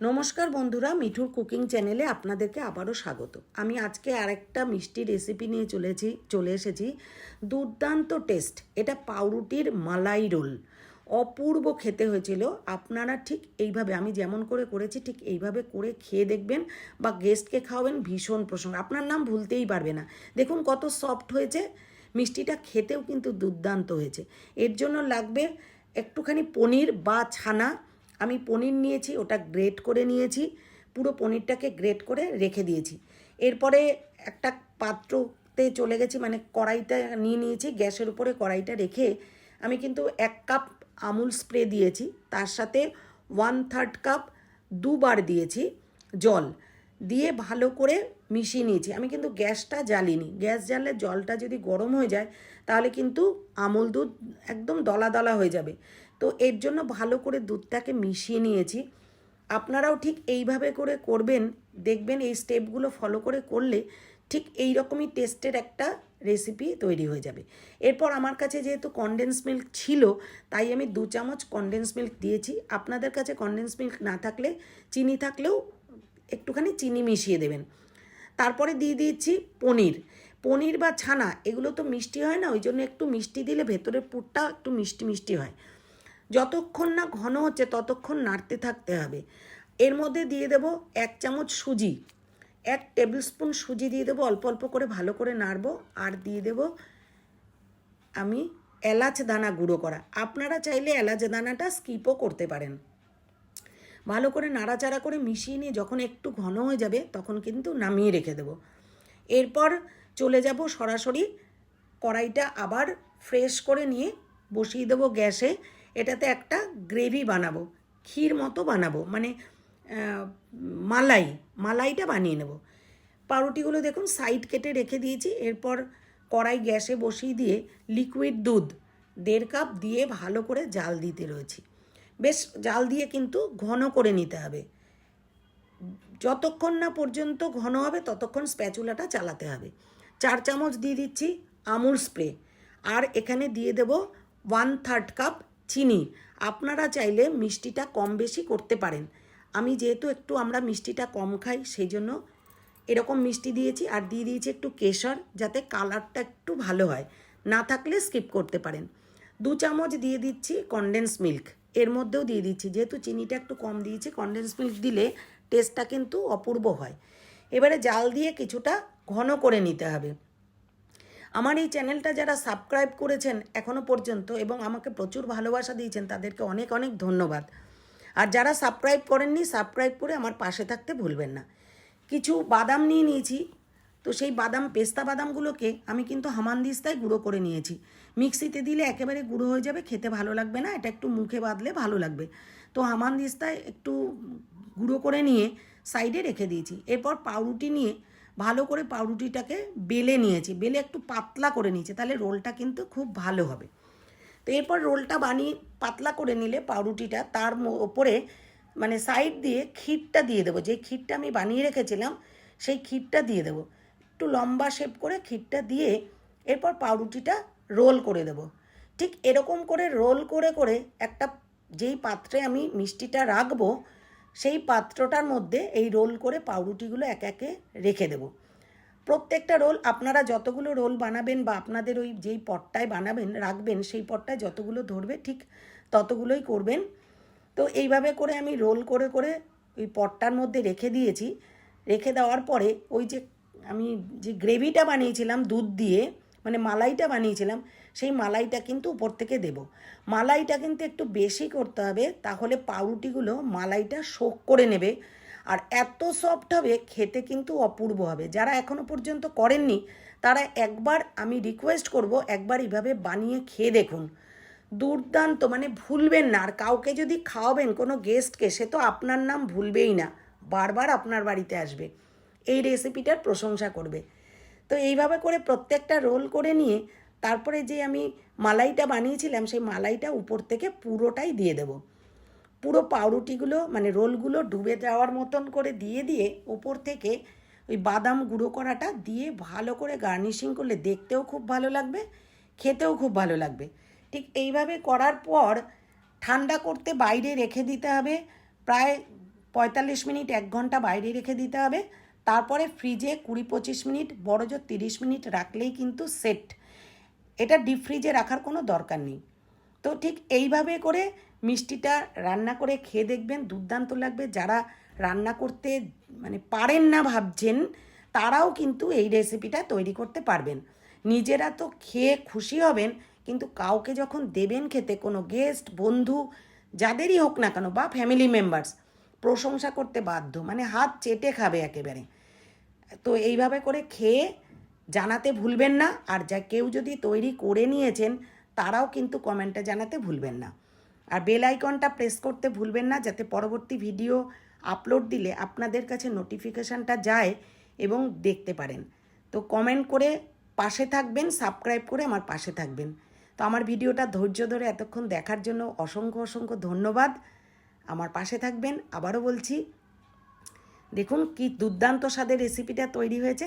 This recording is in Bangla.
নমস্কার বন্ধুরা, মিঠুর কুকিং চ্যানেলে আপনাদেরকে আবারও স্বাগত। আমি আজকে আরেকটা মিষ্টি রেসিপি নিয়ে চলেছি, চলে এসেছি। দুর্দান্ত টেস্ট এটা পাউরুটির মালাই রোল। অপূর্ব খেতে হয়েছিল। আপনারা ঠিক এইভাবে, আমি যেমন করে করেছি, ঠিক এইভাবে করে খেয়ে দেখবেন বা গেস্টকে খাওয়াবেন ভীষণ প্রসঙ্গ আপনার নাম ভুলতেই পারবে না। দেখুন কত সফট হয়েছে। মিষ্টিটা খেতেও কিন্তু দুর্দান্ত হয়েছে। এর জন্য লাগবে একটুখানি পনির বা ছানা। আমি পনির নিয়েছি, ওটা গ্রেট করে নিয়েছি, পুরো পনিরটাকে গ্রেট করে রেখে দিয়েছি। এরপরে একটা পাত্রতে চলে গেছি মানে কড়াইটা নিয়ে নিয়েছি, গ্যাসের উপরে কড়াইটা রেখে আমি কিন্তু এক কাপ আমুল স্প্রে দিয়েছি, তার সাথে ওয়ান থার্ড কাপ দুবার দিয়েছি জল, দিয়ে ভালো করে মিশিয়ে নিয়েছি। আমি কিন্তু গ্যাসটা জ্বালিনি, গ্যাস জ্বাললে জলটা যদি গরম হয়ে যায়, তাহলে কিন্তু আমুল দুধ একদম দলা দলা হয়ে যাবে। তো এর জন্য ভালো করে দুধটাকে মিশিয়ে নিয়েছি। আপনারাও ঠিক এইভাবে করে করবেন, দেখবেন এই স্টেপগুলো ফলো করে করলে ঠিক এই রকমই টেস্টের একটা রেসিপি তৈরি হয়ে যাবে। এরপর আমার কাছে যেহেতু কনডেন্স মিল্ক ছিল, তাই আমি দু চামচ কনডেন্স মিল্ক দিয়েছি। আপনাদের কাছে কনডেন্স মিল্ক না থাকলে, চিনি থাকলেও একটুখানি চিনি মিশিয়ে দেবেন। তারপরে দিয়ে দিয়েছি পনির। পনির বা ছানা, এগুলো তো মিষ্টি হয় না, ওই জন্য একটু মিষ্টি দিলে ভেতরের পুরটা একটু মিষ্টি মিষ্টি হয়। যতক্ষণ না ঘন হচ্ছে, ততক্ষণ নাড়তে থাকতে হবে। এর মধ্যে দিয়ে দেব এক চামচ সুজি। এক টেবিল স্পুন সুজি দিয়ে দেবো, অল্প অল্প করে ভালো করে নাড়বো। আর দিয়ে দেব আমি এলাচ দানা গুঁড়ো করা। আপনারা চাইলে এলাচ দানাটা স্কিপও করতে পারেন। ভালো করে নাড়াচাড়া করে মিশিয়ে নিয়ে যখন একটু ঘন হয়ে যাবে, তখন কিন্তু নামিয়ে রেখে দেবো। এরপর চলে যাব সরাসরি কড়াইটা আবার ফ্রেশ করে নিয়ে বসিয়ে দেবো গ্যাসে। এটাতে একটা গ্রেভি বানাবো, ক্ষীর মতো বানাবো মানে মালাই, মালাইটা বানিয়ে নেব। পাউরুটিগুলো দেখুন সাইড কেটে রেখে দিয়েছি, এরপর কড়াই গ্যাসে বসিয়ে দিয়ে লিকুইড দুধ, দেড় কাপ দিয়ে ভালো করে জাল দিতে রয়েছি। বেশ, জাল দিয়ে কিন্তু ঘন করে নিতে হবে। যতক্ষণ না পর্যন্ত ঘন হবে, ততক্ষণ স্প্যাচুলাটা চালাতে হবে। চার চামচ দিয়ে দিচ্ছি আমুল স্প্রে, আর এখানে দিয়ে দেব ওয়ান থার্ড কাপ চিনি। আপনারা চাইলে মিষ্টিটা কম বেশি করতে পারেন। আমি যেহেতু একটু আমরা মিষ্টিটা কম খাই সেই জন্য এরকম মিষ্টি দিয়েছি আর দিয়ে দিয়েছি একটু কেশর যাতে কালারটা একটু ভালো হয়। না থাকলে স্কিপ করতে পারেন। দু চামচ দিয়ে দিচ্ছি কনডেন্স মিল্ক এর মধ্যেও দিয়ে দিচ্ছি। যেহেতু চিনিটা একটু কম দিয়েছি কনডেন্স মিল্ক দিলে টেস্টটা কিন্তু অপূর্ব হয়। এবারে জাল দিয়ে কিছুটা ঘন করে নিতে হবে। আমার এই চ্যানেলটা যারা সাবস্ক্রাইব করেছেন এখনও পর্যন্ত এবং আমাকে প্রচুর ভালোবাসা দিয়েছেন, তাদেরকে অনেক অনেক ধন্যবাদ। আর যারা সাবস্ক্রাইব করেননি, সাবস্ক্রাইব করে আমার পাশে থাকতে ভুলবেন না। কিছু বাদাম নিয়ে নিয়েছি। তো সেই বাদাম, পেস্তা বাদামগুলোকে আমি কিন্তু হামানদিস্তায় গুঁড়ো করে নিয়েছি। মিক্সিতে দিলে একেবারে গুঁড়ো হয়ে যাবে, খেতে ভালো লাগবে না, এটা একটু মুখে বাঁধলে ভালো লাগবে। তো হামানদিস্তায় একটু গুঁড়ো করে নিয়ে সাইডে রেখে দিয়েছি। এরপর পাউরুটি নিয়ে ভালো করে পাউরুটিটাকে বেলে নিয়েছি, বেলে একটু পাতলা করে নিয়েছি, তাহলে রোলটা কিন্তু খুব ভালো হবে। তো এরপর রোলটা বানিয়ে পাতলা করে নিলে পাউরুটিটা, তার ওপরে মানে সাইড দিয়ে ক্ষীরটা দিয়ে দেবো, যে ক্ষীরটা আমি বানিয়ে রেখেছিলাম, সেই ক্ষীরটা দিয়ে দেবো। একটু লম্বা শেপ করে ক্ষীরটা দিয়ে এরপর পাউরুটিটা রোল করে দেবো। ঠিক এরকম করে রোল করে করে একটা যেই পাত্রে আমি মিষ্টিটা রাখব সেই পাত্রটার মধ্যে এই রোল করে পাউরুটিগুলো এক একে রেখে দেবো। প্রত্যেকটা রোল আপনারা যতগুলো রোল বানাবেন বা আপনাদের ওই যেই পটটায় বানাবেন, রাখবেন, সেই পটটায় যতগুলো ধরবে ঠিক ততগুলোই করবেন। তো এইভাবে করে আমি রোল করে করে ওই পটটার মধ্যে রেখে দিয়েছি। রেখে দেওয়ার পরে ওই যে আমি যে গ্রেভিটা বানিয়েছিলাম দুধ দিয়ে মানে মালাইটা বানিয়েছিলাম সেই মালাইটা কিন্তু উপর থেকে দেব। মালাইটা কিন্তু একটু বেশি করতে হবে, তাহলে পাউরুটিগুলো মালাইটা শোক করে নেবে। আর এত সফট হবে, খেতে কিন্তু অপূর্ব হবে। যারা এখনও পর্যন্ত করেননি, তারা একবার আমি রিকোয়েস্ট করব, একবার এইভাবে বানিয়ে খেয়ে দেখুন। দুর্দান্ত মানে ভুলবেন না। আর কাউকে যদি খাওয়াবেন, কোনো গেস্টকে সে তো আপনার নাম ভুলবেই না। বারবার আপনার বাড়িতে আসবে। এই রেসিপিটার প্রশংসা করবে। তো এইভাবে করে প্রত্যেকটা রোল করে নিয়ে তারপরে যে আমি মালাইটা বানিয়েছিলাম, সেই মালাইটা উপর থেকে পুরোটাই দিয়ে দেবো। পুরো পাউরুটিগুলো মানে রোলগুলো ডুবে যাওয়ার মতন করে দিয়ে দিয়ে ওপর থেকে ওই বাদাম গুঁড়ো করাটা দিয়ে ভালো করে গার্নিশিং করলে দেখতেও খুব ভালো লাগবে, খেতেও খুব ভালো লাগবে। ঠিক এইভাবে করার পর ঠান্ডা করতে বাইরে রেখে দিতে হবে, প্রায় পঁয়তাল্লিশ মিনিট, এক ঘণ্টা বাইরে রেখে দিতে হবে। তারপরে ফ্রিজে কুড়ি পঁচিশ মিনিট, বড় জোর তিরিশ মিনিট রাখলেই কিন্তু সেট। এটা ডিপ ফ্রিজে রাখার কোনো দরকার নেই। তো ঠিক এইভাবে করে মিষ্টিটা রান্না করে খেয়ে দেখবেন, দুর্দান্ত লাগবে। যারা রান্না করতে মানে পারেন না ভাবছেন, তারাও কিন্তু এই রেসিপিটা তৈরি করতে পারবেন। নিজেরা তো খেয়ে খুশি হবেন, কিন্তু কাউকে যখন দেবেন খেতে, কোনো গেস্ট বন্ধু, যাদেরই হোক না কেন বা ফ্যামিলি মেম্বার্স প্রশংসা করতে বাধ্য। মানে হাত চেটে খাবে একেবারে। তো এইভাবে করে খেয়ে জানাতে ভুলবেন না। আর যা কেউ যদি তৈরি করে নিয়েছেন, তারাও কিন্তু কমেন্টে জানাতে ভুলবেন না। আর বেল আইকনটা প্রেস করতে ভুলবেন না, যাতে পরবর্তী ভিডিও আপলোড দিলে আপনাদের কাছে নোটিফিকেশানটা যায় এবং দেখতে পারেন। তো কমেন্ট করে পাশে থাকবেন, সাবস্ক্রাইব করে আমার পাশে থাকবেন। তো আমার ভিডিওটা ধৈর্য ধরে এতক্ষণ দেখার জন্য অসংখ্য অসংখ্য ধন্যবাদ। আমার পাশে থাকবেন, আবারও বলছি, দেখুন কি দুর্দান্ত স্বাদের রেসিপিটা তৈরি হয়েছে।